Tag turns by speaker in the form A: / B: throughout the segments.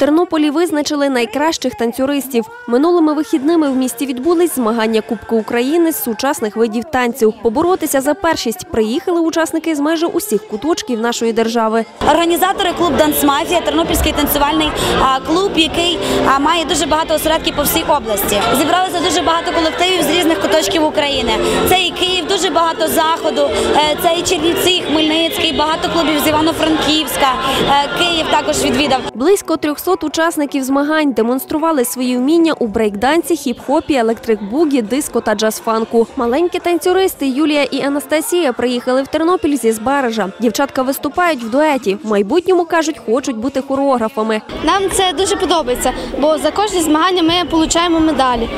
A: Тернополі визначили найкращих танцюристів. Минулими вихідними в місті відбулись змагання Кубку України з сучасних видів танців. Поборотися за першість приїхали учасники з майже усіх куточків нашої держави.
B: Організатори клуб Дансмафія, Тернопільський танцювальний клуб, який має дуже багато осередків по всій області. Зібралося дуже багато колективів з різних куточків України. Це і Київ, дуже багато заходу. е, Це і Чернівці, Хмельницький, багато клубів з Івано-Франківська. е, Київ також відвідав.
A: Близько 300 учасників змагань демонстрували свої вміння у брейкдансі, хіп-хопі, електрик-бугі, диско та джаз-фанку. Маленькі танцюристи Юлія і Анастасія приїхали в Тернопіль зі Збережа. Дівчатка виступають в дуеті. В майбутньому кажуть, хочуть бути хореографами.
C: Нам це дуже подобається, бо за кожні змагання ми отримуємо медалі.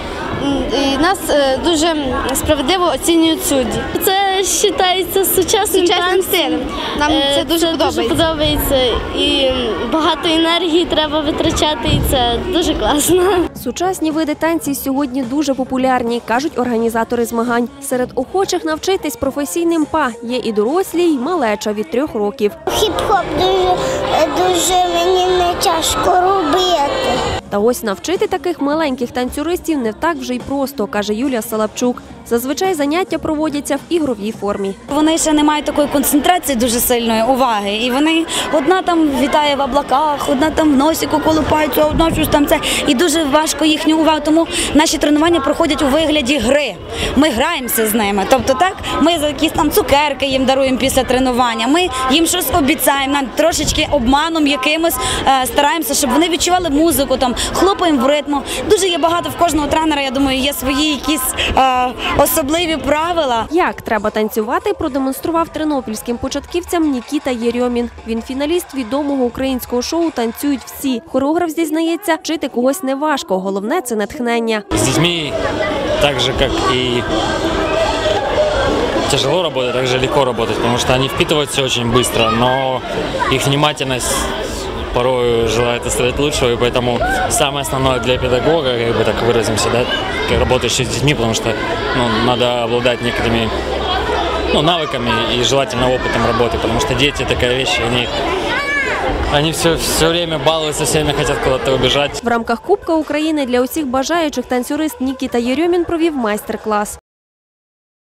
C: І нас е, дуже справедливо оцінюють судді.
D: Це вважається сучасним,
C: Сучасним
D: танцем.
C: стилем. Нам
D: Е,
C: це дуже подобається.
D: подобається. І багато енергії треба витрачати, і це дуже класно.
A: Сучасні види танців сьогодні дуже популярні, кажуть організатори змагань. Серед охочих навчитись професійним па є і дорослі, й малеча від трьох років.
E: Хіп-хоп дуже, дуже мені не тяжко робити.
A: Та ось навчити таких маленьких танцюристів не так вже й просто, каже Юлія Салапчук. Зазвичай заняття проводяться в ігровій формі.
B: Вони ще не мають такої концентрації дуже сильної уваги. І вони одна там вітає в облаках, одна там в носіку колупається, одна щось там це. І дуже важко їхню увагу. Тому наші тренування проходять у вигляді гри. Ми граємося з ними. Тобто, так, ми якісь там цукерки їм даруємо після тренування. Ми їм щось обіцяємо, нам трошечки обманом якимось е, стараємося, щоб вони відчували музику, там хлопаємо в ритму. Дуже є багато в кожного тренера. Я думаю, є свої якісь е, особливі правила.
A: Як треба танцювати, продемонстрував тернопільським початківцям Нікіта Єрьомін. Він фіналіст відомого українського шоу Танцюють всі. Хореограф зізнається, вчити когось не важко. Головне це натхнення.
F: С детьми так же, как и тяжело работать, так же легко работать, потому что они впитывают все очень быстро, но их внимательность порой желает оставить лучшего, и поэтому самое основное для педагога, как бы так выразимся, да, как работающий с детьми, потому что ну, надо обладать некоторыми ну, навыками и желательно опытом работы, потому что дети такая вещь, они, они все, все время балуются, все время хотят куда-то убежать.
A: В рамках Кубка України для усіх бажаючих танцюрист Нікіта Єрьомін провів майстер-клас.